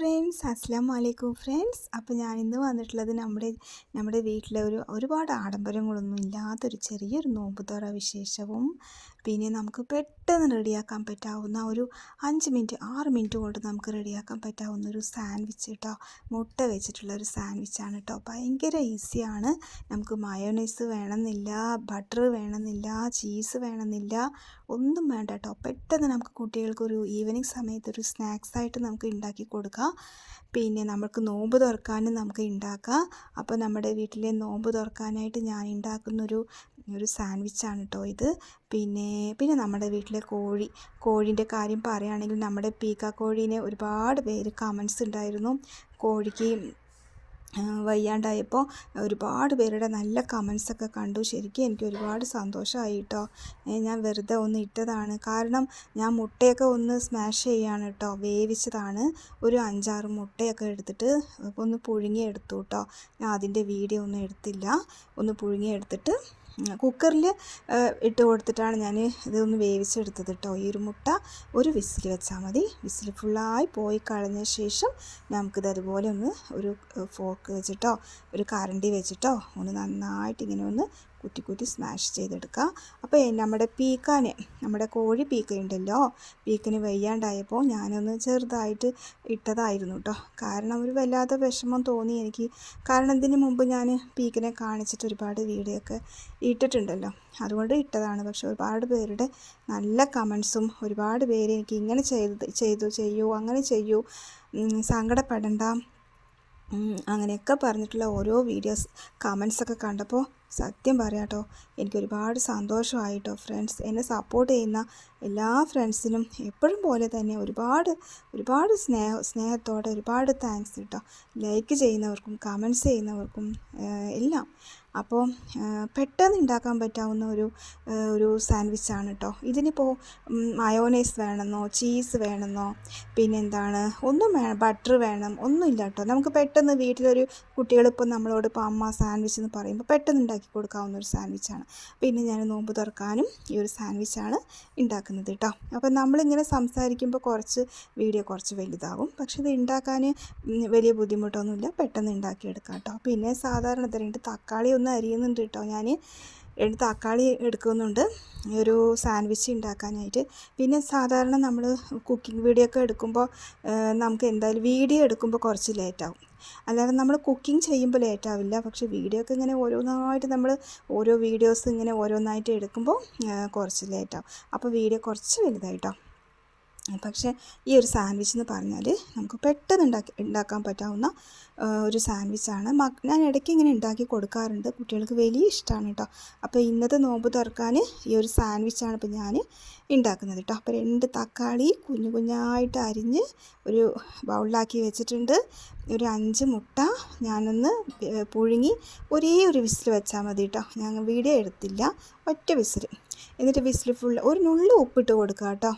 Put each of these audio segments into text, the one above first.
അസ്സാം വലൈക്കും ഫ്രണ്ട്സ് അപ്പോൾ ഞാൻ ഇന്ന് വന്നിട്ടുള്ളത് നമ്മുടെ നമ്മുടെ വീട്ടിലെ ഒരു ഒരുപാട് ആഡംബരങ്ങളൊന്നും ഇല്ലാത്തൊരു ചെറിയൊരു നോമ്പുതോറ വിശേഷവും പിന്നെ നമുക്ക് പെട്ടെന്ന് റെഡിയാക്കാൻ പറ്റാവുന്ന ഒരു അഞ്ച് മിനിറ്റ് ആറ് മിനിറ്റ് കൊണ്ട് നമുക്ക് റെഡിയാക്കാൻ പറ്റാവുന്ന ഒരു സാൻഡ്വിച്ച് കേട്ടോ. മുട്ട വെച്ചിട്ടുള്ള ഒരു സാൻഡ്വിച്ചാണ് കേട്ടോ. ഭയങ്കര ഈസിയാണ് നമുക്ക് മയോണൈസ് വേണമെന്നില്ല ബട്ടർ വേണമെന്നില്ല ചീസ് വേണമെന്നില്ല ഒന്നും വേണ്ട കേട്ടോ. പെട്ടെന്ന് നമുക്ക് കുട്ടികൾക്കൊരു ഈവനിങ് സമയത്ത് ഒരു സ്നാക്സ് ആയിട്ട് നമുക്ക് ഉണ്ടാക്കി കൊടുക്കാം. പിന്നെ നമുക്ക് നോമ്പ് തുറക്കാനും നമുക്ക് ഉണ്ടാക്കാം. അപ്പോൾ നമ്മുടെ വീട്ടിലെ നോമ്പ് തുറക്കാനായിട്ട് ഞാൻ ഉണ്ടാക്കുന്നൊരു ഒരു സാൻഡ്വിച്ചാണ് കേട്ടോ ഇത്. പിന്നെ പിന്നെ നമ്മുടെ വീട്ടിലെ കോഴി കോഴീന്റെ കാര്യം പറയുകയാണെങ്കിൽ നമ്മുടെ പീക്ക കോഴീനെ ഒരുപാട് പേര് കമൻസ് ഉണ്ടായിരുന്നു. കോഴിക്ക് വയ്യാണ്ടായപ്പോൾ ഒരുപാട് പേരുടെ നല്ല കമൻസൊക്കെ കണ്ടു. ശരിക്കും എനിക്ക് ഒരുപാട് സന്തോഷമായി കേട്ടോ ഞാൻ വെറുതെ ഒന്ന് ഇട്ടതാണ്. കാരണം ഞാൻ മുട്ടയൊക്കെ ഒന്ന് സ്മാഷ് ചെയ്യാണ് കേട്ടോ വേവിച്ചതാണ്. ഒരു അഞ്ചാറ് മുട്ടയൊക്കെ എടുത്തിട്ട് ഒന്ന് പുഴുങ്ങി എടുത്തു കേട്ടോ ഞാൻ അതിന്റെ വീഡിയോ ഒന്നും എടുത്തില്ല. ഒന്ന് പുഴുങ്ങി എടുത്തിട്ട് കുക്കറിൽ ഇട്ട് കൊടുത്തിട്ടാണ് ഞാൻ ഇതൊന്ന് വേവിച്ചെടുത്തത് കേട്ടോ ഈ ഒരു മുട്ട ഒരു വിസിൽ വെച്ചാൽ മതി. വിസിൽ ഫുള്ളായി പോയി കളഞ്ഞ ശേഷം നമുക്കിത് അതുപോലെ ഒന്ന് ഒരു ഫോക്ക് വെച്ചിട്ടോ ഒരു കരണ്ടി വെച്ചിട്ടോ ഒന്ന് നന്നായിട്ട് ഇങ്ങനെ ഒന്ന് കുറ്റി കുറ്റി സ്മാഷ് ചെയ്തെടുക്കുക അപ്പോൾ നമ്മുടെ പീക്കാന് നമ്മുടെ കോഴി പീക്കയുണ്ടല്ലോ പീക്കിന് വയ്യാണ്ടായപ്പോൾ ഞാനൊന്ന് ചെറുതായിട്ട് ഇട്ടതായിരുന്നു കേട്ടോ കാരണം ഒരു വല്ലാത്ത വിഷമം തോന്നി എനിക്ക്. കാരണം ഇതിന് മുമ്പ് ഞാൻ പീക്കിനെ കാണിച്ചിട്ട് ഒരുപാട് വീഡിയോ ഒക്കെ ഇട്ടിട്ടുണ്ടല്ലോ. അതുകൊണ്ട് ഇട്ടതാണ്. പക്ഷെ ഒരുപാട് പേരുടെ നല്ല കമൻസും ഒരുപാട് പേര് എനിക്ക് ഇങ്ങനെ ചെയ്ത് ചെയ്തു ചെയ്യൂ അങ്ങനെ ചെയ്യൂ സങ്കടപ്പെടണ്ട അങ്ങനെയൊക്കെ പറഞ്ഞിട്ടുള്ള ഓരോ വീഡിയോസ് കമൻസൊക്കെ കണ്ടപ്പോൾ സത്യം പറയാട്ടോ എനിക്ക് ഒരുപാട് സന്തോഷമായിട്ടോ. ഫ്രണ്ട്സ് എന്നെ സപ്പോർട്ട് ചെയ്യുന്ന എല്ലാ ഫ്രണ്ട്സിനും എപ്പോഴും പോലെ തന്നെ ഒരുപാട് ഒരുപാട് സ്നേഹ സ്നേഹത്തോടെ ഒരുപാട് താങ്ക്സ് കേട്ടോ ലൈക്ക് ചെയ്യുന്നവർക്കും കമൻസ് ചെയ്യുന്നവർക്കും എല്ലാം. അപ്പോൾ പെട്ടെന്ന് ഉണ്ടാക്കാൻ പറ്റാവുന്ന ഒരു ഒരു സാൻഡ്വിച്ചാണ് കേട്ടോ ഇതിനിപ്പോൾ മയോണൈസ് വേണമെന്നോ ചീസ് വേണമെന്നോ പിന്നെന്താണ് ഒന്നും വേണം ബട്ടർ വേണം ഒന്നുമില്ല കേട്ടോ നമുക്ക് പെട്ടെന്ന് വീട്ടിലൊരു കുട്ടികളിപ്പോൾ നമ്മളോട് ഇപ്പോൾ അമ്മ സാൻഡ്വിച്ച് എന്ന് പറയുമ്പോൾ പെട്ടെന്ന് ഉണ്ടാക്കി കൊടുക്കാവുന്ന ഒരു സാൻഡ്വിച്ചാണ്. പിന്നെ ഞാൻ നോമ്പ് തുറക്കാനും ഈ ഒരു സാൻഡ്വിച്ചാണ് ഉണ്ടാക്കുന്നത് കേട്ടോ അപ്പോൾ നമ്മളിങ്ങനെ സംസാരിക്കുമ്പോൾ കുറച്ച് വീഡിയോ കുറച്ച് വലുതാവും. പക്ഷേ ഇത് ഉണ്ടാക്കാൻ വലിയ ബുദ്ധിമുട്ടൊന്നുമില്ല. പെട്ടെന്ന് ഉണ്ടാക്കിയെടുക്കാം കേട്ടോ പിന്നെ സാധാരണ തരണ്ട് തക്കാളി ഒന്ന് അരിയുന്നുണ്ട് കേട്ടോ. ഞാൻ രണ്ട് തക്കാളി എടുക്കുന്നുണ്ട്. ഒരു സാൻഡ്വിച്ച് ഉണ്ടാക്കാനായിട്ട്. പിന്നെ സാധാരണ നമ്മൾ കുക്കിംഗ് വീഡിയോ ഒക്കെ എടുക്കുമ്പോൾ നമുക്ക് എന്തായാലും വീഡിയോ എടുക്കുമ്പോൾ കുറച്ച് ലേറ്റാവും അല്ലാതെ നമ്മൾ കുക്കിംഗ് ചെയ്യുമ്പോൾ ലേറ്റാവില്ല പക്ഷേ വീഡിയോ ഒക്കെ ഇങ്ങനെ ഓരോന്നായിട്ട് നമ്മൾ ഓരോ വീഡിയോസ് ഇങ്ങനെ ഓരോന്നായിട്ട് എടുക്കുമ്പോൾ കുറച്ച് ലേറ്റാവും അപ്പോൾ വീഡിയോ കുറച്ച് വലുതായിട്ടോ പക്ഷേ ഈ ഒരു സാൻഡ്വിച്ച് എന്ന് പറഞ്ഞാൽ നമുക്ക് പെട്ടെന്ന് ഉണ്ടാക്കി ഉണ്ടാക്കാൻ പറ്റാവുന്ന ഒരു സാൻഡ്വിച്ചാണ് മക് ഞാൻ ഇടയ്ക്ക് ഇങ്ങനെ ഉണ്ടാക്കി കൊടുക്കാറുണ്ട്. കുട്ടികൾക്ക് വലിയ ഇഷ്ടമാണ് കേട്ടോ. അപ്പോൾ ഇന്നത്തെ നോമ്പ് തുറക്കാൻ ഈ ഒരു സാൻഡ്വിച്ചാണ് ഇപ്പോൾ ഞാൻ ഉണ്ടാക്കുന്നത് കേട്ടോ. അപ്പോൾ രണ്ട് തക്കാളി കുഞ്ഞു കുഞ്ഞായിട്ട് അരിഞ്ഞ് ഒരു ബൗളിലാക്കി വെച്ചിട്ടുണ്ട്. ഒരു അഞ്ച് മുട്ട ഞാനൊന്ന് പുഴുങ്ങി ഒരേ ഒരു വിസിൽ വെച്ചാൽ മതി കേട്ടോ. ഞാൻ വീഡിയോ എടുത്തില്ല. ഒറ്റ വിസിൽ എന്നിട്ട് വിസിൽ ഫുൾ ഒരു നുള്ളു ഉപ്പിട്ട് കൊടുക്കുക കേട്ടോ.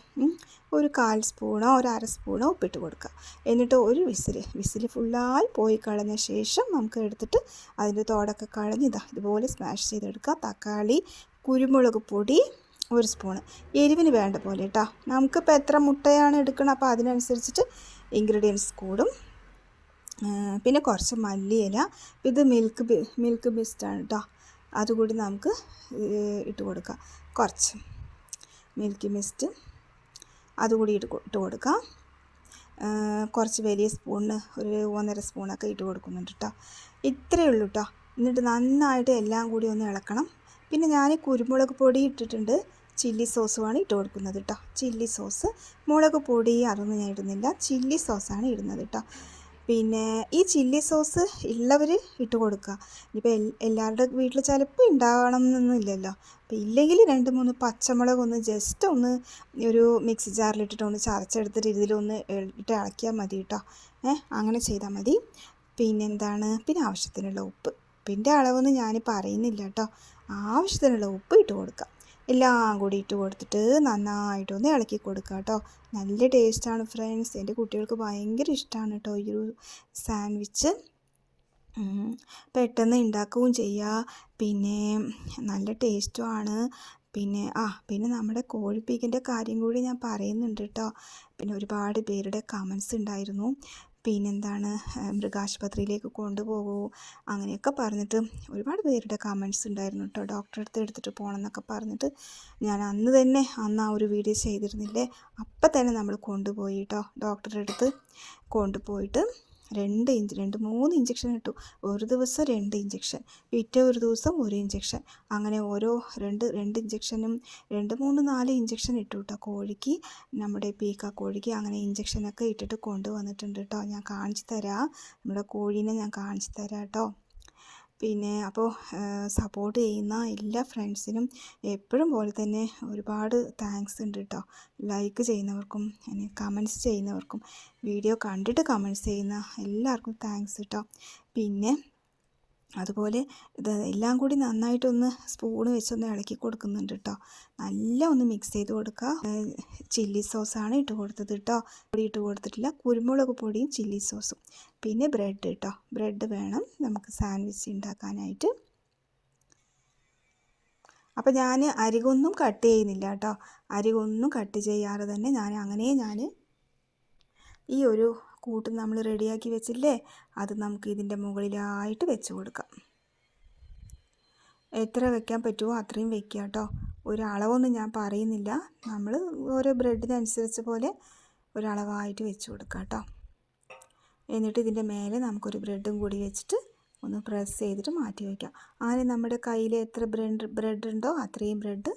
ഒരു കാൽ സ്പൂണോ ഒരു അര സ്പൂണോ ഉപ്പിട്ട് കൊടുക്കുക. എന്നിട്ട് ഒരു വിസിൽ വിസിൽ ഫുള്ളായി പോയി കളഞ്ഞ ശേഷം നമുക്ക് എടുത്തിട്ട് അതിന്റെ തോടൊക്കെ കളഞ്ഞ് ഇതാ ഇതുപോലെ സ്മാഷ് ചെയ്തെടുക്കുക. തക്കാളി കുരുമുളക് പൊടി ഒരു സ്പൂണ്. എരിവിന് വേണ്ട പോലെ കേട്ടോ നമുക്കിപ്പോൾ എത്ര മുട്ടയാണ് എടുക്കണം അപ്പോൾ അതിനനുസരിച്ചിട്ട് ഇൻഗ്രീഡിയൻസ് കൂടും. പിന്നെ കുറച്ച് മല്ലിയില. ഇത് മിൽക്ക് മിൽക്ക് ബിസ്റ്റാണ് കേട്ടോ അതുകൂടി നമുക്ക് ഇട്ട് കൊടുക്കാം കുറച്ച് മിൽക്കി മിസ്റ്റ് അതുകൂടി ഇട്ട് ഇട്ട് കൊടുക്കാം. കുറച്ച് വലിയ സ്പൂണിന് ഒരു ഒന്നര സ്പൂണൊക്കെ ഇട്ട് കൊടുക്കുന്നുണ്ട് കേട്ടോ ഇത്രയേ ഉള്ളൂ കേട്ടോ എന്നിട്ട് നന്നായിട്ട് എല്ലാം കൂടി ഒന്ന് ഇളക്കണം. പിന്നെ ഞാൻ കുരുമുളക് പൊടി ഇട്ടിട്ടുണ്ട്. ചില്ലി സോസുമാണ് ഇട്ട് കൊടുക്കുന്നത് കേട്ടോ ചില്ലി സോസ് മുളക് പൊടി അതൊന്നും ഞാൻ ഇടുന്നില്ല. ചില്ലി സോസാണ് ഇടുന്നത് കേട്ടോ പിന്നെ ഈ ചില്ലി സോസ് ഉള്ളവർ ഇട്ട് കൊടുക്കുക ഇനിയിപ്പോൾ എല്ലാവരുടെ വീട്ടിൽ ചിലപ്പോൾ ഉണ്ടാവണം എന്നൊന്നുമില്ലല്ലോ. അപ്പോൾ ഇല്ലെങ്കിൽ രണ്ട് മൂന്ന് പച്ചമുളക് ഒന്ന് ജസ്റ്റ് ഒന്ന് ഒരു മിക്സി ജാറിലിട്ടിട്ട് ഒന്ന് ചതച്ചെടുത്തിട്ട് ഇതിലൊന്ന് ഇട്ട് ഇളക്കിയാൽ മതി കേട്ടോ ഏഹ് അങ്ങനെ ചെയ്താൽ മതി. പിന്നെ എന്താണ്? പിന്നെ ആവശ്യത്തിനുള്ള ഉപ്പ്. ഉപ്പിന്റെ അളവൊന്നും ഞാൻ പറയുന്നില്ല കേട്ടോ ആവശ്യത്തിനുള്ള ഉപ്പ് ഇട്ട് കൊടുക്കുക എല്ലാം കൂടി ഇട്ട് കൊടുത്തിട്ട് നന്നായിട്ടൊന്ന് ഇളക്കി കൊടുക്കുക കേട്ടോ. നല്ല ടേസ്റ്റാണ് ഫ്രണ്ട്സ് എന്റെ കുട്ടികൾക്ക് ഭയങ്കര ഇഷ്ടമാണ് കേട്ടോ ഈ ഒരു സാൻഡ്വിച്ച് പെട്ടെന്ന് ഉണ്ടാക്കുകയും ചെയ്യുക പിന്നെ നല്ല ടേസ്റ്റുമാണ് പിന്നെ ആ പിന്നെ നമ്മുടെ കോഴിപ്പീക്കിന്റെ കാര്യം കൂടി ഞാൻ പറയുന്നുണ്ട് കേട്ടോ. പിന്നെ ഒരുപാട് പേരുടെ കമൻസ് ഉണ്ടായിരുന്നു. പിന്നെന്താണ് മൃഗാശുപത്രിയിലേക്ക് കൊണ്ടുപോകൂ അങ്ങനെയൊക്കെ പറഞ്ഞിട്ട് ഒരുപാട് പേരുടെ കമൻസ് ഉണ്ടായിരുന്നു കേട്ടോ ഡോക്ടറെ അടുത്ത് എടുത്തിട്ട് പോകണം എന്നൊക്കെ പറഞ്ഞിട്ട് ഞാൻ അന്ന് തന്നെ അന്ന് ആ ഒരു വീഡിയോ ചെയ്തിരുന്നില്ലേ? അപ്പം തന്നെ നമ്മൾ കൊണ്ടുപോയി കേട്ടോ ഡോക്ടറെ അടുത്ത് കൊണ്ടുപോയിട്ട് രണ്ട് ഇഞ്ച് രണ്ട് മൂന്ന് ഇഞ്ചക്ഷൻ ഇട്ടു. ഒരു ദിവസം രണ്ട് ഇഞ്ചക്ഷൻ പിറ്റേ ഒരു ദിവസം ഒരു ഇഞ്ചക്ഷൻ. അങ്ങനെ ഓരോ രണ്ട് രണ്ട് ഇഞ്ചക്ഷനും രണ്ട് മൂന്ന് നാല് ഇഞ്ചക്ഷൻ ഇട്ടു കേട്ടോ കോഴിക്ക് നമ്മുടെ പീക്ക കോഴിക്ക് അങ്ങനെ ഇഞ്ചക്ഷനൊക്കെ ഇട്ടിട്ട് കൊണ്ടുവന്നിട്ടുണ്ട് കേട്ടോ ഞാൻ കാണിച്ചു തരാം. നമ്മുടെ കോഴീനെ ഞാൻ കാണിച്ചു തരാം കേട്ടോ പിന്നെ അപ്പോൾ സപ്പോർട്ട് ചെയ്യുന്ന എല്ലാ ഫ്രണ്ട്സിനും എപ്പോഴും പോലെ തന്നെ ഒരുപാട് താങ്ക്സ് ഉണ്ട് കേട്ടോ ലൈക്ക് ചെയ്യുന്നവർക്കും കമൻസ് ചെയ്യുന്നവർക്കും വീഡിയോ കണ്ടിട്ട് കമൻസ് ചെയ്യുന്ന എല്ലാവർക്കും താങ്ക്സ് കേട്ടോ പിന്നെ അതുപോലെ ഇത് എല്ലാം കൂടി നന്നായിട്ടൊന്ന് സ്പൂണ് വെച്ചൊന്ന് ഇളക്കി കൊടുക്കുന്നുണ്ട് കേട്ടോ നല്ല ഒന്ന് മിക്സ് ചെയ്ത് കൊടുക്കുക ചില്ലി സോസാണ് ഇട്ട് കൊടുത്തത് കേട്ടോ പൊടി ഇട്ട് കൊടുത്തിട്ടില്ല. കുരുമുളക് പൊടിയും ചില്ലി സോസും പിന്നെ ബ്രെഡ് കേട്ടോ ബ്രെഡ് വേണം നമുക്ക് സാൻഡ്വിച്ച് ഉണ്ടാക്കാനായിട്ട് അപ്പോൾ ഞാൻ അരികൊന്നും കട്ട് ചെയ്യുന്നില്ല കേട്ടോ അരികൊന്നും കട്ട് ചെയ്യാതെ തന്നെ ഞാൻ അങ്ങനെ ഞാൻ ഈ ഒരു കൂട്ട് നമ്മൾ റെഡിയാക്കി വെച്ചില്ലേ? അത് നമുക്ക് ഇതിന്റെ മുകളിലായിട്ട് വെച്ച് കൊടുക്കാം. എത്ര വെക്കാൻ പറ്റുമോ അത്രയും വെക്കുക കേട്ടോ. ഒരളവൊന്നും ഞാൻ പറയുന്നില്ല. നമ്മൾ ഓരോ ബ്രെഡിനനുസരിച്ച് പോലെ ഒരളവായിട്ട് വെച്ച് കൊടുക്കാം കേട്ടോ. എന്നിട്ട് ഇതിന്റെ മേലെ നമുക്കൊരു ബ്രെഡും കൂടി വെച്ചിട്ട് ഒന്ന് പ്രസ് ചെയ്തിട്ട് മാറ്റി വയ്ക്കാം. അങ്ങനെ നമ്മുടെ കയ്യിൽ എത്ര ബ്രെഡ് ബ്രെഡ് ഉണ്ടോ അത്രയും ബ്രെഡ്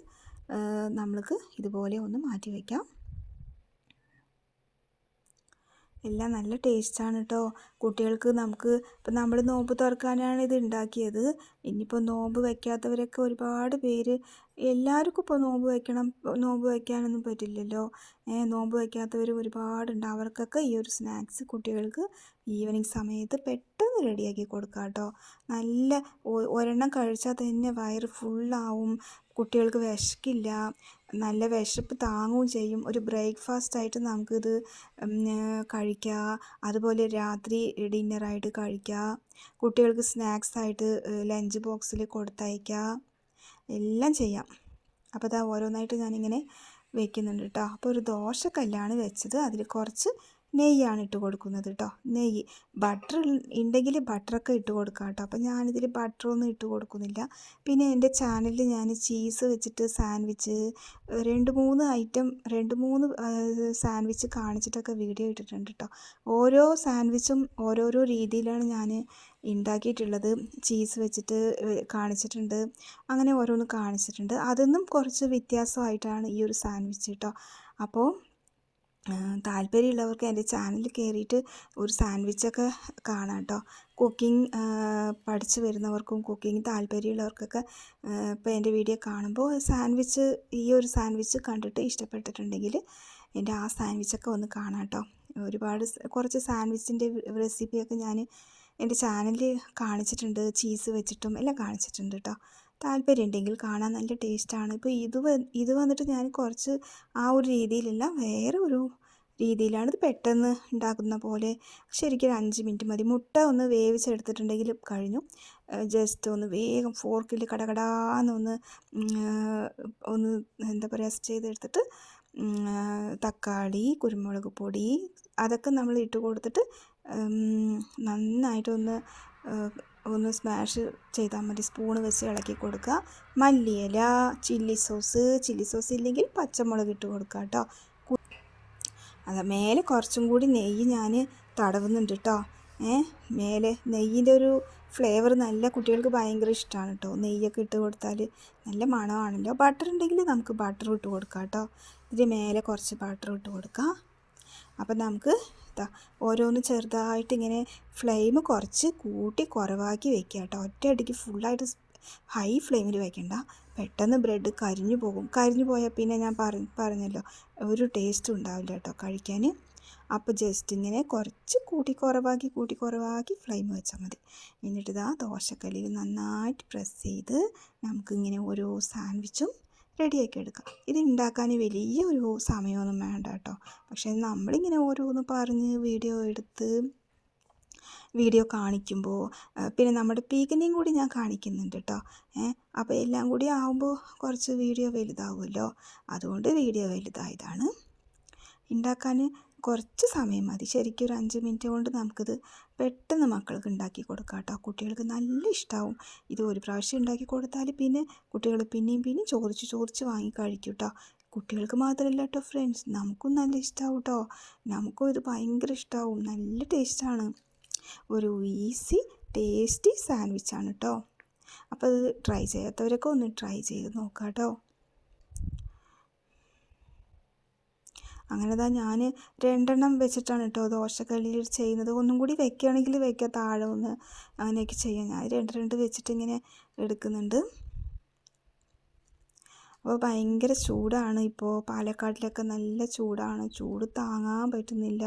നമ്മൾക്ക് ഇതുപോലെ ഒന്ന് മാറ്റി വയ്ക്കാം. എല്ലാം നല്ല ടേസ്റ്റാണ് കേട്ടോ കുട്ടികൾക്ക് നമുക്ക് ഇപ്പം നമ്മൾ നോമ്പ് തുറക്കാനാണ് ഇത് ഉണ്ടാക്കിയത് ഇനിയിപ്പോൾ നോമ്പ് വയ്ക്കാത്തവരൊക്കെ ഒരുപാട് പേര് എല്ലാവർക്കും ഇപ്പോൾ നോമ്പ് വയ്ക്കണം നോമ്പ് വയ്ക്കാനൊന്നും പറ്റില്ലല്ലോ. നോമ്പ് വയ്ക്കാത്തവർ ഒരുപാടുണ്ട്. അവർക്കൊക്കെ ഈ ഒരു സ്നാക്സ് കുട്ടികൾക്ക് ഈവനിങ് സമയത്ത് പെട്ടെന്ന് റെഡിയാക്കി കൊടുക്കാം കേട്ടോ നല്ല ഒരെണ്ണം കഴിച്ചാൽ തന്നെ വയറ് ഫുള്ളാവും കുട്ടികൾക്ക് വിശക്കില്ല നല്ല വിശപ്പ് താങ്ങുകയും ചെയ്യും. ഒരു ബ്രേക്ക്ഫാസ്റ്റ് ആയിട്ട് നമുക്കിത് കഴിക്കുക അതുപോലെ രാത്രി ഡിന്നറായിട്ട് കഴിക്കുക കുട്ടികൾക്ക് സ്നാക്സ് ആയിട്ട് ലഞ്ച് ബോക്സിൽ കൊടുത്തയക്കുക എല്ലാം ചെയ്യാം. അപ്പോൾ അതാ ഓരോന്നായിട്ട് ഞാനിങ്ങനെ വെക്കുന്നുണ്ട് കേട്ടോ അപ്പോൾ ഒരു ദോശക്കല്ലാണ് വെച്ചത്. അതിൽ കുറച്ച് നെയ്യാണ് ഇട്ട് കൊടുക്കുന്നത് കേട്ടോ നെയ്യ്. ബട്ടർ ഉണ്ടെങ്കിൽ ബട്ടറൊക്കെ ഇട്ട് കൊടുക്കാം കേട്ടോ അപ്പോൾ ഞാനിതിൽ ബട്ടറൊന്നും ഇട്ട് കൊടുക്കുന്നില്ല. പിന്നെ എന്റെ ചാനലിൽ ഞാൻ ചീസ് വെച്ചിട്ട് സാൻഡ്വിച്ച് രണ്ട് മൂന്ന് ഐറ്റം രണ്ട് മൂന്ന് സാൻഡ്വിച്ച് കാണിച്ചിട്ടൊക്കെ വീഡിയോ ഇട്ടിട്ടുണ്ട് കേട്ടോ ഓരോ സാൻഡ്വിച്ചും ഓരോരോ രീതിയിലാണ് ഞാൻ ഉണ്ടാക്കിയിട്ടുള്ളത് ചീസ് വെച്ചിട്ട് കാണിച്ചിട്ടുണ്ട്. അങ്ങനെ ഓരോന്ന് കാണിച്ചിട്ടുണ്ട്. അതൊന്നും കുറച്ച് വ്യത്യാസമായിട്ടാണ് ഈ ഒരു സാൻഡ്വിച്ച് കേട്ടോ അപ്പോൾ താല്പര്യമുള്ളവർക്ക് എന്റെ ചാനലിൽ കയറിയിട്ട് ഒരു സാൻഡ്വിച്ചൊക്കെ കാണാം കേട്ടോ. കുക്കിംഗ് പഠിച്ചു വരുന്നവർക്കും കുക്കിംഗ് താല്പര്യമുള്ളവർക്കൊക്കെ ഇപ്പോൾ എന്റെ വീഡിയോ കാണുമ്പോൾ സാൻഡ്വിച്ച് ഈ ഒരു സാൻഡ്വിച്ച് കണ്ടിട്ട് ഇഷ്ടപ്പെട്ടിട്ടുണ്ടെങ്കിൽ എന്റെ ആ സാൻഡ്വിച്ചൊക്കെ ഒന്ന് കാണാം കേട്ടോ. ഒരുപാട് കുറച്ച് സാൻഡ്വിച്ചിന്റെ റെസിപ്പിയൊക്കെ ഞാൻ എന്റെ ചാനലിൽ കാണിച്ചിട്ടുണ്ട് ചീസ് വെച്ചിട്ടും എല്ലാം കാണിച്ചിട്ടുണ്ട് കേട്ടോ താല്പര്യമുണ്ടെങ്കിൽ കാണാൻ നല്ല ടേസ്റ്റാണ്. ഇപ്പോൾ ഇത് ഇത് വന്നിട്ട് ഞാൻ കുറച്ച് ആ ഒരു രീതിയിലല്ല വേറെ ഒരു രീതിയിലാണ് ഇത് പെട്ടെന്ന് ഉണ്ടാക്കുന്ന പോലെ. ശരിക്കും ഒരു അഞ്ച് മിനിറ്റ് മതി. മുട്ട ഒന്ന് വേവിച്ചെടുത്തിട്ടുണ്ടെങ്കിൽ കഴിഞ്ഞു. ജസ്റ്റ് ഒന്ന് വേഗം ഫോർക്കിൽ കടകടാന്നൊന്ന് ഒന്ന് എന്താ പറയുക ചെയ്തെടുത്തിട്ട് തക്കാളി കുരുമുളക് പൊടി അതൊക്കെ നമ്മൾ ഇട്ട് കൊടുത്തിട്ട് നന്നായിട്ടൊന്ന് ഒന്ന് സ്മാഷ് ചെയ്താൽ മതി. സ്പൂൺ വെച്ച് ഇളക്കി കൊടുക്കുക. മല്ലിയില ചില്ലി സോസ് ചില്ലി സോസ് ഇല്ലെങ്കിൽ പച്ചമുളക് ഇട്ട് കൊടുക്കുക കേട്ടോ അതെ മേലെ കുറച്ചും കൂടി നെയ്യ് ഞാൻ തടവുന്നുണ്ട് കേട്ടോ ഏ മേലെ നെയ്യിന്റെ ഒരു ഫ്ലേവർ നല്ല കുട്ടികൾക്ക് ഭയങ്കര ഇഷ്ടമാണ് കേട്ടോ നെയ്യൊക്കെ ഇട്ട് കൊടുത്താൽ നല്ല മണമാണല്ലോ. ബട്ടർ ഉണ്ടെങ്കിൽ നമുക്ക് ബട്ടർ ഇട്ട് കൊടുക്കാം കേട്ടോ ഇതിന്റെ മേലെ കുറച്ച് ബട്ടർ ഇട്ട് കൊടുക്കാം. അപ്പം നമുക്ക് ഇതാ ഓരോന്ന് ചെറുതായിട്ട് ഇങ്ങനെ ഫ്ലെയിം കുറച്ച് കൂട്ടി കുറവാക്കി വെക്കുക കേട്ടോ. ഒറ്റയടിക്ക് ഫുള്ളായിട്ട് ഹൈ ഫ്ലെയിമിൽ വെക്കണ്ട. പെട്ടെന്ന് ബ്രെഡ് കരിഞ്ഞു പോകും. കരിഞ്ഞു പോയാൽ പിന്നെ ഞാൻ പറഞ്ഞ പറഞ്ഞല്ലോ ഒരു ടേസ്റ്റ് ഉണ്ടാവില്ല കേട്ടോ കഴിക്കാൻ അപ്പോൾ ജസ്റ്റ് ഇങ്ങനെ കുറച്ച് കൂട്ടി കുറവാക്കി കൂട്ടി കുറവാക്കി ഫ്ലെയിം വെച്ചാൽ മതി. എന്നിട്ട് ഇതാ ദോശക്കല്ലിൽ നന്നായിട്ട് പ്രസ് ചെയ്ത് നമുക്കിങ്ങനെ ഓരോ സാൻഡ്വിച്ചും റെഡിയാക്കി എടുക്കാം. ഇത് ഉണ്ടാക്കാൻ വലിയ ഒരു സമയമൊന്നും വേണ്ട കേട്ടോ. പക്ഷേ നമ്മളിങ്ങനെ ഓരോന്ന് പറഞ്ഞ് വീഡിയോ എടുത്ത് വീഡിയോ കാണിക്കുമ്പോൾ പിന്നെ നമ്മുടെ പീക്കിനെയും കൂടി ഞാൻ കാണിക്കുന്നുണ്ട് കേട്ടോ. ഏ അപ്പോൾ എല്ലാം കൂടി ആകുമ്പോൾ കുറച്ച് വീഡിയോ വലുതാവുമല്ലോ. അതുകൊണ്ട് വീഡിയോ വലുതായതാണ്. ഉണ്ടാക്കാൻ കുറച്ച് സമയം മതി. ശരിക്കും ഒരു അഞ്ച് മിനിറ്റ് കൊണ്ട് നമുക്കിത് പെട്ടെന്ന് മക്കൾക്ക് ഉണ്ടാക്കി കൊടുക്കാം കേട്ടോ. കുട്ടികൾക്ക് നല്ല ഇഷ്ടമാവും ഇത് ഒരു പ്രാവശ്യം ഉണ്ടാക്കി കൊടുത്താൽ പിന്നെ കുട്ടികൾ പിന്നെയും പിന്നെയും ചോദിച്ച് ചോദിച്ച് വാങ്ങി കഴിക്കും കേട്ടോ. കുട്ടികൾക്ക് മാത്രമല്ല കേട്ടോ ഫ്രണ്ട്സ് നമുക്കും നല്ല ഇഷ്ടമാവും കേട്ടോ. നമുക്കും ഇത് ഭയങ്കര ഇഷ്ടമാവും നല്ല ടേസ്റ്റാണ് ഒരു ഈസി ടേസ്റ്റി സാൻഡ്വിച്ചാണ് കേട്ടോ. അപ്പോൾ അത് ട്രൈ ചെയ്യാത്തവരൊക്കെ ഒന്ന് ട്രൈ ചെയ്ത് നോക്കാം കേട്ടോ. അങ്ങനെ താ ഞാൻ രണ്ടെണ്ണം വെച്ചിട്ടാണ് കേട്ടോ ദോശക്കല്ലിൽ ചെയ്യുന്നത്. ഒന്നും കൂടി വെക്കുകയാണെങ്കിൽ വെക്കുക താഴെ ഒന്ന് അങ്ങനെയൊക്കെ ചെയ്യാം. ഞാൻ രണ്ട് രണ്ട് വെച്ചിട്ട് ഇങ്ങനെ എടുക്കുന്നുണ്ട്. അപ്പോൾ ഭയങ്കര ചൂടാണ് ഇപ്പോൾ പാലക്കാട്ടിലൊക്കെ നല്ല ചൂടാണ്. ചൂട് താങ്ങാൻ പറ്റുന്നില്ല.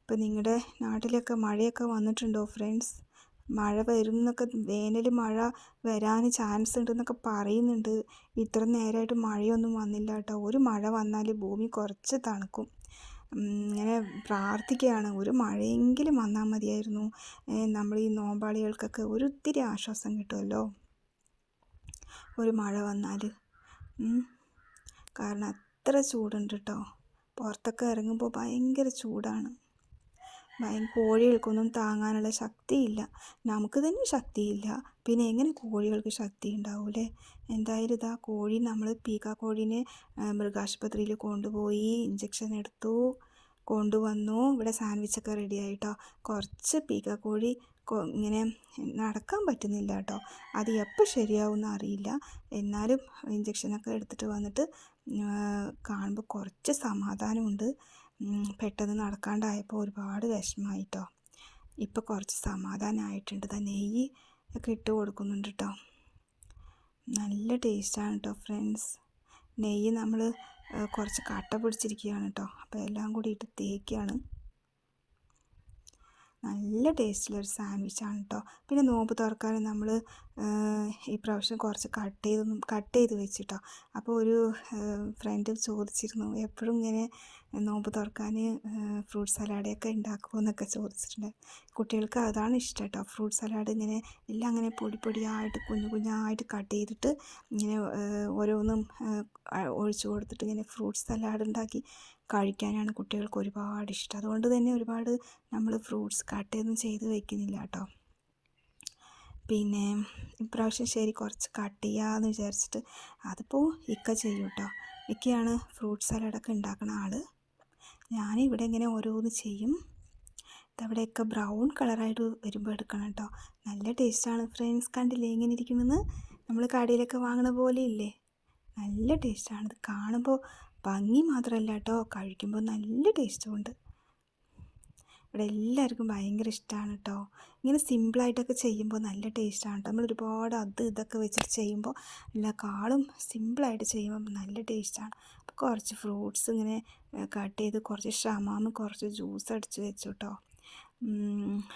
ഇപ്പോൾ നിങ്ങളുടെ നാട്ടിലൊക്കെ മഴയൊക്കെ വന്നിട്ടുണ്ടോ ഫ്രണ്ട്സ് മഴ വരും എന്നൊക്കെ വേനൽ മഴ വരാൻ ചാൻസ് ഉണ്ടെന്നൊക്കെ പറയുന്നുണ്ട്. ഇത്ര നേരമായിട്ട് മഴയൊന്നും വന്നില്ല കേട്ടോ. ഒരു മഴ വന്നാൽ ഭൂമി കുറച്ച് തണുക്കും. ഇങ്ങനെ പ്രാർത്ഥിക്കുകയാണ് ഒരു മഴയെങ്കിലും വന്നാൽ മതിയായിരുന്നു. നമ്മൾ ഈ നോമ്പാളികൾക്കൊക്കെ ഒരുത്തിരി ആശ്വാസം കിട്ടുമല്ലോ ഒരു മഴ വന്നാൽ കാരണം അത്ര ചൂടുണ്ട് കേട്ടോ. പുറത്തൊക്കെ ഇറങ്ങുമ്പോൾ ഭയങ്കര ചൂടാണ്. കോഴികൾക്കൊന്നും താങ്ങാനുള്ള ശക്തിയില്ല. നമുക്ക് തന്നെ ശക്തിയില്ല. പിന്നെ എങ്ങനെ കോഴികൾക്ക് ശക്തി ഉണ്ടാവൂലേ? എന്തായാലും ഇതാ കോഴി നമ്മൾ പീക്ക കോഴീനെ മൃഗാശുപത്രിയിൽ കൊണ്ടുപോയി ഇഞ്ചക്ഷൻ എടുത്തു കൊണ്ടുവന്നു. ഇവിടെ സാൻഡ്വിച്ചൊക്കെ റെഡി ആയിട്ടോ. കുറച്ച് പീക്ക കോഴി ഇങ്ങനെ നടക്കാൻ പറ്റുന്നില്ല കേട്ടോ. അത് എപ്പോൾ ശരിയാവുമെന്ന് അറിയില്ല. എന്നാലും ഇഞ്ചക്ഷനൊക്കെ എടുത്തിട്ട് വന്നിട്ട് കാണുമ്പോൾ കുറച്ച് സമാധാനമുണ്ട്. പെട്ടെന്ന് നടക്കാണ്ടായപ്പോൾ ഒരുപാട് വിഷമമായിട്ടോ ഇപ്പോൾ കുറച്ച് സമാധാനമായിട്ടുണ്ട് നെയ്യ് ഒക്കെ ഇട്ട് കൊടുക്കുന്നുണ്ട് കേട്ടോ നല്ല ടേസ്റ്റാണ് കേട്ടോ ഫ്രണ്ട്സ് നെയ്യ് നമ്മൾ കുറച്ച് കട്ട പിടിച്ചിരിക്കുകയാണ് കേട്ടോ അപ്പോൾ എല്ലാം കൂടി ഇട്ട് തേക്കുകയാണ്. നല്ല ടേസ്റ്റുള്ളൊരു സാൻഡ്വിച്ചാണ് കേട്ടോ പിന്നെ നോമ്പ് തുറക്കാൻ നമ്മൾ ഈ പ്രാവശ്യം കുറച്ച് കട്ട് ചെയ്ത് കട്ട് ചെയ്ത് വെച്ചിട്ടോ. അപ്പോൾ ഒരു ഫ്രണ്ട് ചോദിച്ചിരുന്നു എപ്പോഴും ഇങ്ങനെ നോമ്പ് തുറക്കാൻ ഫ്രൂട്ട് സലാഡൊക്കെ ഉണ്ടാക്കുമോ എന്നൊക്കെ ചോദിച്ചിട്ടുണ്ട്. കുട്ടികൾക്ക് അതാണ് ഇഷ്ടം കേട്ടോ ഫ്രൂട്ട് സലാഡ് ഇങ്ങനെ എല്ലാം അങ്ങനെ പൊടി പൊടിയായിട്ട് കുഞ്ഞു കുഞ്ഞായിട്ട് കട്ട് ചെയ്തിട്ട് ഇങ്ങനെ ഓരോന്നും ഒഴിച്ചു കൊടുത്തിട്ട് ഇങ്ങനെ ഫ്രൂട്ട് സലാഡ് ഉണ്ടാക്കി കഴിക്കാനാണ് കുട്ടികൾക്ക് ഒരുപാട് ഇഷ്ടം. അതുകൊണ്ട് തന്നെ ഒരുപാട് നമ്മൾ ഫ്രൂട്ട്സ് കട്ടൊന്നും ചെയ്ത് വെക്കുന്നില്ല കേട്ടോ. പിന്നെ ഇപ്രാവശ്യം ശരി കുറച്ച് കട്ട് ചെയ്യാമെന്ന് വിചാരിച്ചിട്ട് അതിപ്പോൾ ഇക്ക ചെയ്യും കേട്ടോ. ഇക്കയാണ് ഫ്രൂട്ട് സലാഡൊക്കെ ഉണ്ടാക്കുന്ന ആൾ ഞാനിവിടെ ഇങ്ങനെ ഓരോന്ന് ചെയ്യും. ഇതവിടെയൊക്കെ ബ്രൗൺ കളറായിട്ട് വരുമ്പോൾ എടുക്കണം കേട്ടോ. നല്ല ടേസ്റ്റാണ് ഫ്രണ്ട്സ്. കണ്ടില്ലേ എങ്ങനെ ഇരിക്കുന്നത് നമ്മൾ കടയിലൊക്കെ വാങ്ങണ പോലെ ഇല്ലേ? നല്ല ടേസ്റ്റാണ്. ഇത് കാണുമ്പോൾ ഭംഗി മാത്രമല്ല കേട്ടോ കഴിക്കുമ്പോൾ നല്ല ടേസ്റ്റും ഉണ്ട്. ഇവിടെ എല്ലാവർക്കും ഭയങ്കര ഇഷ്ടമാണ് കേട്ടോ ഇങ്ങനെ സിമ്പിളായിട്ടൊക്കെ ചെയ്യുമ്പോൾ നല്ല ടേസ്റ്റാണ് കേട്ടോ നമ്മൾ ഒരുപാട് അത് ഇതൊക്കെ വെച്ചിട്ട് ചെയ്യുമ്പോൾ കാളും സിമ്പിളായിട്ട് ചെയ്യുമ്പോൾ നല്ല ടേസ്റ്റാണ് അപ്പോൾ കുറച്ച് ഫ്രൂട്ട്സ് ഇങ്ങനെ കട്ട് ചെയ്ത് കുറച്ച് ഷമാമ് കുറച്ച് ജ്യൂസ് അടിച്ച് വെച്ചു കേട്ടോ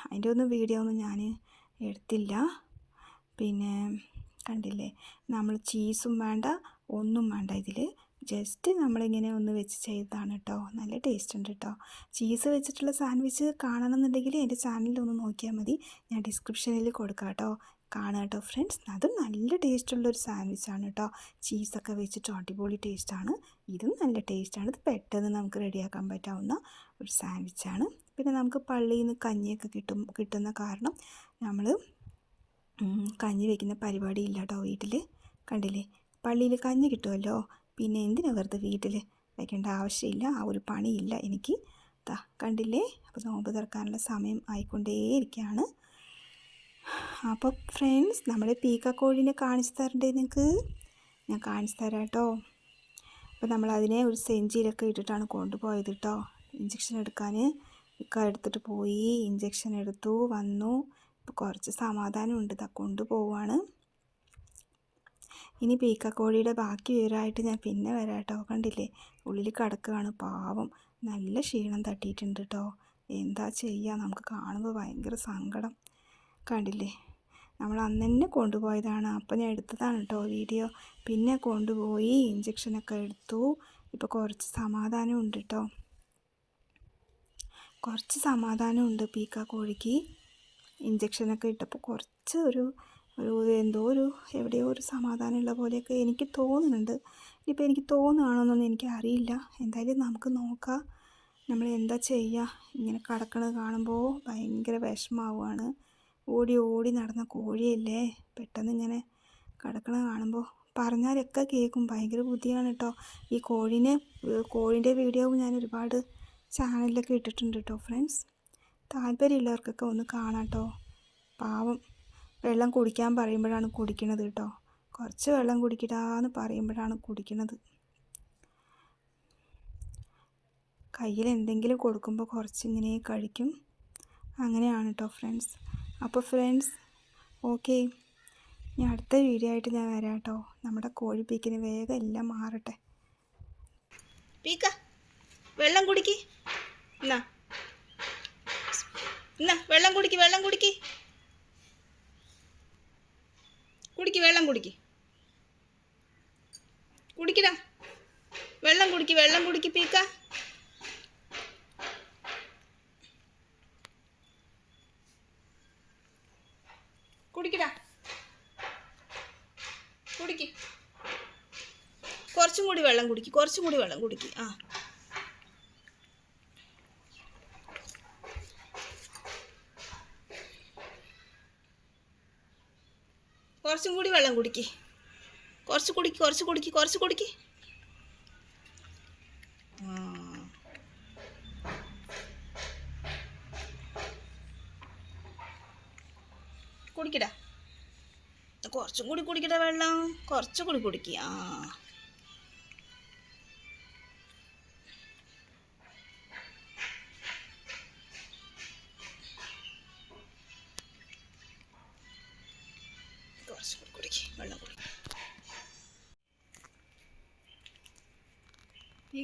അതിന്റെ ഒന്നും വീഡിയോ ഒന്നും ഞാൻ എടുത്തില്ല. പിന്നെ കണ്ടില്ലേ നമ്മൾ ചീസും വേണ്ട ഒന്നും വേണ്ട ഇതിൽ ജസ്റ്റ് നമ്മളിങ്ങനെ ഒന്ന് വെച്ച് ചെയ്തതാണ് കേട്ടോ നല്ല ടേസ്റ്റ് ഉണ്ട് കേട്ടോ ചീസ് വെച്ചിട്ടുള്ള സാൻഡ്വിച്ച് കാണണമെന്നുണ്ടെങ്കിൽ എന്റെ ചാനലിലൊന്ന് നോക്കിയാൽ മതി. ഞാൻ ഡിസ്ക്രിപ്ഷനിൽ കൊടുക്കാം കേട്ടോ കാണുക കേട്ടോ ഫ്രണ്ട്സ് അതും നല്ല ടേസ്റ്റുള്ളൊരു സാൻഡ്വിച്ചാണ് കേട്ടോ ചീസൊക്കെ വെച്ചിട്ട് അടിപൊളി ടേസ്റ്റാണ് ഇതും നല്ല ടേസ്റ്റാണ് ഇത് പെട്ടെന്ന് നമുക്ക് റെഡിയാക്കാൻ പറ്റാവുന്ന ഒരു സാൻഡ്വിച്ചാണ് പിന്നെ നമുക്ക് പള്ളിയിൽ നിന്ന് കഞ്ഞിയൊക്കെ കിട്ടും കിട്ടുന്ന കാരണം നമ്മൾ കഞ്ഞി വയ്ക്കുന്ന പരിപാടി ഇല്ല കേട്ടോ വീട്ടിൽ കണ്ടില്ലേ? പള്ളിയിൽ കഞ്ഞി കിട്ടുമല്ലോ പിന്നെ എന്തിനാ വെറുതെ വീട്ടിൽ വയ്ക്കേണ്ട ആവശ്യമില്ല ആ ഒരു പണിയില്ല എനിക്ക്. താ കണ്ടില്ലേ? അപ്പോൾ നോമ്പ് തുറക്കാനുള്ള സമയം ആയിക്കൊണ്ടേയിരിക്കുകയാണ്. അപ്പോൾ ഫ്രണ്ട്സ് നമ്മൾ പീക്ക കോഴിനെ കാണിച്ചു തരണ്ടേ നിങ്ങൾക്ക് ഞാൻ കാണിച്ചു തരാം കേട്ടോ. അപ്പോൾ നമ്മളതിനെ ഒരു സെഞ്ചിയിലൊക്കെ ഇട്ടിട്ടാണ് കൊണ്ടുപോയത് കേട്ടോ. ഇഞ്ചക്ഷൻ എടുക്കാൻ. ഇക്ക എടുത്തിട്ട് പോയി ഇഞ്ചക്ഷൻ എടുത്തു വന്നു. ഇപ്പോൾ കുറച്ച് സമാധാനമുണ്ട്. ഇതാ കൊണ്ടുപോവാണ്. ഇനി പീക്കക്കോഴിയുടെ ബാക്കി വിവരമായിട്ട് ഞാൻ പിന്നെ വരാം കേട്ടോ കണ്ടില്ലേ? ഉള്ളിൽ കിടക്കുകയാണ്. പാവം. നല്ല ക്ഷീണം തട്ടിയിട്ടുണ്ട് കേട്ടോ എന്താ ചെയ്യുക നമുക്ക് കാണുമ്പോൾ ഭയങ്കര സങ്കടം. കണ്ടില്ലേ? നമ്മൾ അന്ന് തന്നെ കൊണ്ടുപോയതാണ്. അപ്പം ഞാൻ എടുത്തതാണ് കേട്ടോ വീഡിയോ. പിന്നെ കൊണ്ടുപോയി ഇഞ്ചക്ഷനൊക്കെ എടുത്തു. ഇപ്പോൾ കുറച്ച് സമാധാനം ഉണ്ട് കേട്ടോ കുറച്ച് സമാധാനമുണ്ട് പീക്ക കോഴിക്ക് ഇഞ്ചക്ഷനൊക്കെ ഇട്ടപ്പോൾ കുറച്ച് ഒരു ഒരു എന്തോ ഒരു എവിടെയോ ഒരു സമാധാനമുള്ള പോലെയൊക്കെ എനിക്ക് തോന്നുന്നുണ്ട്. ഇനിയിപ്പോൾ എനിക്ക് തോന്നുകയാണോന്നൊന്നും എനിക്ക് അറിയില്ല. എന്തായാലും നമുക്ക് നോക്കാം. നമ്മൾ എന്താ ചെയ്യുക? ഇങ്ങനെ കിടക്കണത് കാണുമ്പോൾ ഭയങ്കര വിഷമാവുകയാണ് ഓടി ഓടി നടന്ന കോഴിയല്ലേ? പെട്ടെന്ന് ഇങ്ങനെ കിടക്കണത് കാണുമ്പോൾ പറഞ്ഞാലൊക്കെ കേൾക്കും. ഭയങ്കര ബുദ്ധിയാണ് കേട്ടോ. ഈ കോഴീനെ കോഴീന്റെ വീഡിയോ ഞാൻ ഒരുപാട് ചാനലിലൊക്കെ ഇട്ടിട്ടുണ്ട് കേട്ടോ ഫ്രണ്ട്സ്. താല്പര്യമുള്ളവർക്കൊക്കെ ഒന്ന് കാണാം കേട്ടോ. പാവം. വെള്ളം കുടിക്കാൻ പറയുമ്പോഴാണ് കുടിക്കണത് കേട്ടോ. കുറച്ച് വെള്ളം കുടിക്കടാന്ന് പറയുമ്പോഴാണ് കുടിക്കണത്. കയ്യിൽ എന്തെങ്കിലും കൊടുക്കുമ്പോൾ കുറച്ച് ഇങ്ങനെ കഴിക്കും. അങ്ങനെയാണ് കേട്ടോ ഫ്രണ്ട്സ്. അപ്പോൾ ഫ്രണ്ട്സ് ഓക്കെ. ഞാൻ അടുത്ത വീഡിയോ ആയിട്ട് ഞാൻ വരാം കേട്ടോ. നമ്മുടെ കോഴി പീക്കിന് വേഗം എല്ലാം മാറട്ടെ. പീക്ക വെള്ളം കുടിക്ക്. എന്നാ. എന്നാ വെള്ളം കുടിക്ക് വെള്ളം കുടിക്ക്. കുടിക്ക് വെള്ളം കുടിക്ക്. കുടിക്കടാ. വെള്ളം കുടിക്ക് വെള്ളം കുടിക്ക് പീക്ക. കുടിക്കടാ. കുടിക്ക്. കുറച്ചും കൂടി വെള്ളം കുടിക്ക് കുറച്ചും കൂടി വെള്ളം കുടിക്ക്. ആ. കുറച്ചും കൂടി വെള്ളം കുടിക്ക്. കുറച്ച് കുടിക്ക് കുറച്ച് കുടിക്ക് കുറച്ച് കുടിക്ക്. കുടിക്കടാ. കുറച്ചും കൂടി കുടിക്കടാ വെള്ളം. കുറച്ചും കൂടി കുടിക്കുക ആ.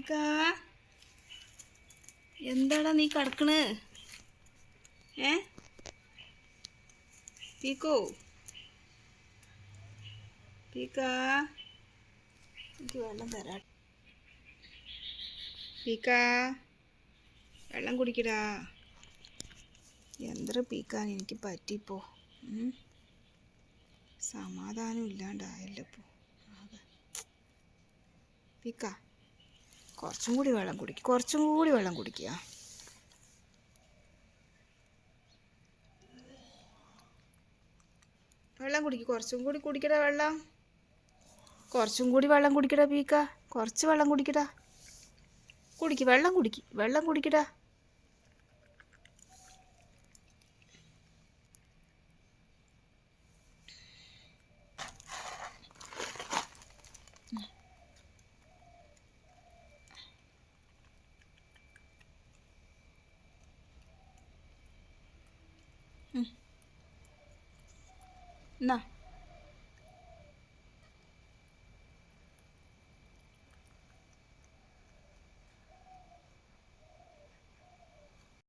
നീക്ക. എന്താടാ നീ കിടക്കണ്? ഏ? പീക്കോ? പീക്ക. എനിക്ക് വെള്ളം തരാ. പീക്ക. വെള്ളം കുടിക്കടാ. എന്തര പീക്കാൻ എനിക്ക് പറ്റിപ്പോ. സമാധാനം ഇല്ലാണ്ടായല്ലോ ഇപ്പോൾ പീക്ക. കുറച്ചും കൂടി വെള്ളം കുടിക്കുക കുറച്ചും കൂടി വെള്ളം കുടിക്കുക. വെള്ളം കുടിക്കുക കുറച്ചും കൂടി കുടിക്കടാ വെള്ളം. കുറച്ചും കൂടി വെള്ളം കുടിക്കടാ പീക്ക. കുറച്ച് വെള്ളം കുടിക്കടാ. കുടിക്ക്. വെള്ളം കുടിക്ക്. വെള്ളം കുടിക്കടാ. എന്നാ